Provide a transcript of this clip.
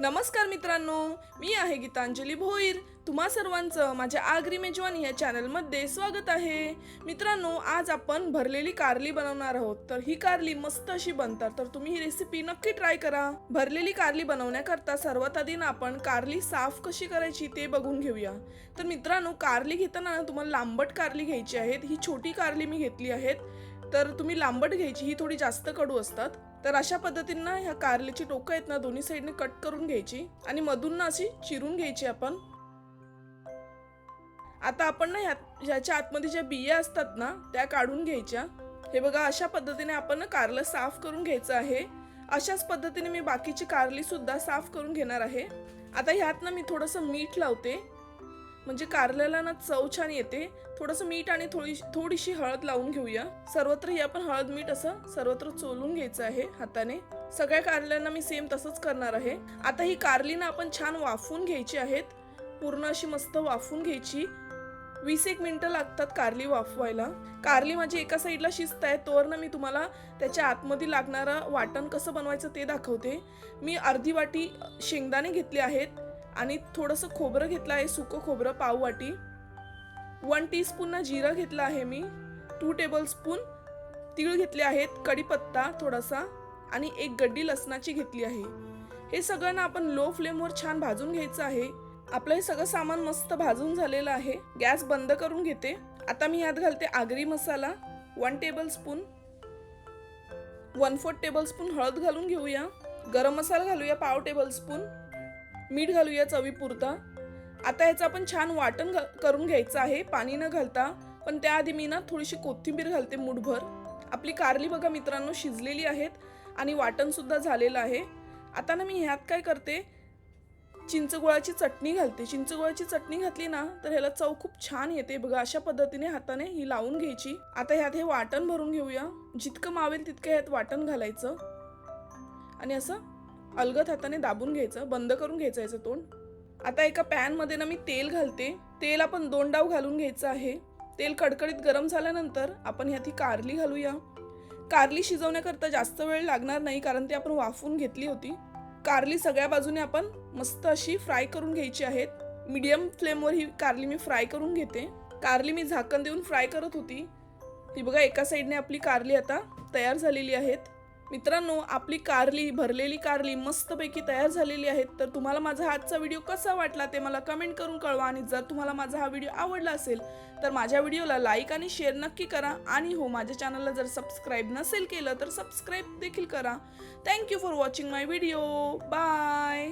नमस्कार मित्रांनो मी आहे गीतांजली भोईर. तुम्हा सर्वांचं माझ्या आगरी मेजवानी या चॅनलमध्ये स्वागत आहे. मित्रांनो आज आपण भरलेली कारली बनवणार आहोत. तर ही कारली मस्त अशी बनतात तर तुम्ही ही रेसिपी नक्की ट्राय करा. भरलेली कारली बनवण्याकरता सर्वात आधी ना आपण कारली साफ कशी करायची ते बघून घेऊया. तर मित्रांनो कारली घेताना ना तुम्हाला लांबट कारली घ्यायची आहेत. ही छोटी कारली मी घेतली आहेत. तर तुम्ही लांबट घ्यायची ही थोडी जास्त कडू असतात. तर अशा पद्धतीनं ह्या कारलीची टोकं आहेत ना दोन्ही साईडने कट करून घ्यायची आणि मधून ना अशी चिरून घ्यायची आपण. आता आपण ना ह्या ह्याच्या आतमध्ये ज्या बिया असतात ना त्या काढून घ्यायच्या. हे बघा अशा पद्धतीने आपण कारलं साफ करून घ्यायचं आहे. अशाच पद्धतीने मी बाकीची कारली सुद्धा साफ करून घेणार आहे. आता ह्यात ना मी थोडंसं मीठ लावते. म्हणजे कारल्याला ना चव छान येते. थोडंसं मीठ आणि थोडी थोडीशी हळद लावून घेऊया. सर्वत्र ही आपण हळद मीठ असं सर्वत्र चोलून घ्यायचं आहे हाताने. सगळ्या कारल्यांना मी सेम तसंच करणार आहे. आता ही कारली ना आपण छान वाफवून घ्यायची आहेत. पूर्ण अशी मस्त वाफून घ्यायची. वीस एक मिनटं लागतात कारली वाफवायला. कारली माझी एका साईडला शिजत आहे तोवर ना मी तुम्हाला त्याच्या आतमध्ये लागणारं वाटण कसं बनवायचं ते दाखवते. मी अर्धी वाटी शेंगदाणे घेतले आहेत. आणि थोडंसं खोबरं घेतलं आहे सुकं खोबरं पाव वाटी. वन टीस्पून ना जिरं घेतलं आहे मी. टू टेबलस्पून तीळ घेतले आहेत कढीपत्ता थोडासा आणि एक गड्डी लसणाची घेतली आहे. हे सगळं ना आपण लो फ्लेमवर छान भाजून घ्यायचं आहे. आपलं हे सगळं सामान मस्त भाजून झालेलं आहे. गॅस बंद करून घेते. आता मी यात घालते आगरी मसाला. One tablespoon one fourth tablespoon हळद घालून घेऊया. गरम मसाला घालूया पाव टेबल स्पून मीठ घालूया चवीपुरता. आता ह्याचं आपण छान वाटण घा- करून घ्यायचं आहे. पाणी न घालता पण त्याआधी मी ना थोडीशी कोथिंबीर घालते मुठभर. आपली कारली बघा मित्रांनो शिजलेली आहेत आणि वाटणसुद्धा झालेलं आहे. आता ना मी ह्यात काय करते चिंचगुळाची चटणी घालते. चिंचगुळाची चटणी घातली ना तर ह्याला चव खूप छान येते बघा. अशा पद्धतीने हाताने ही लावून घ्यायची. आता ह्यात हे वाटण भरून घेऊया. जितकं मावेल तितकं ह्यात वाटण घालायचं. आणि असं अलगद हाताने दाबून घ्यायचं बंद करून घ्यायचं याचं तोंड. आता एका पॅनमध्ये ना मी तेल घालते. तेल आपण दोन डाव घालून घ्यायचं आहे. तेल कडकडीत गरम झाल्यानंतर आपण ह्यात ही कारली घालूया. कारली शिजवण्याकरता जास्त वेळ लागणार नाही कारण ती आपण वाफवून घेतली होती. कारली सगळ्या बाजूने आपण मस्त अशी फ्राय करून घ्यायची आहेत. मीडियम फ्लेमवर ही कारली मी फ्राय करून घेते. कारली मी झाकण देऊन फ्राय करत होती. ती बघा एका साईडने आपली कारली आता तयार झालेली आहेत. मित्रांनो आपली कारली भरलेली कारली मस्तपैकी तयार झालेली आहेत तर तुम्हाला माझा आजचा व्हिडिओ कसा वाटला ते मला कमेंट करून कळवा. आणि जर तुम्हाला माझा हा व्हिडिओ आवडला असेल तर माझ्या व्हिडिओला लाईक आणि शेअर नक्की करा. आणि हो माझ्या चॅनलला जर सबस्क्राईब नसेल केलं तर सबस्क्राईब देखील करा. Thank you for watching my video bye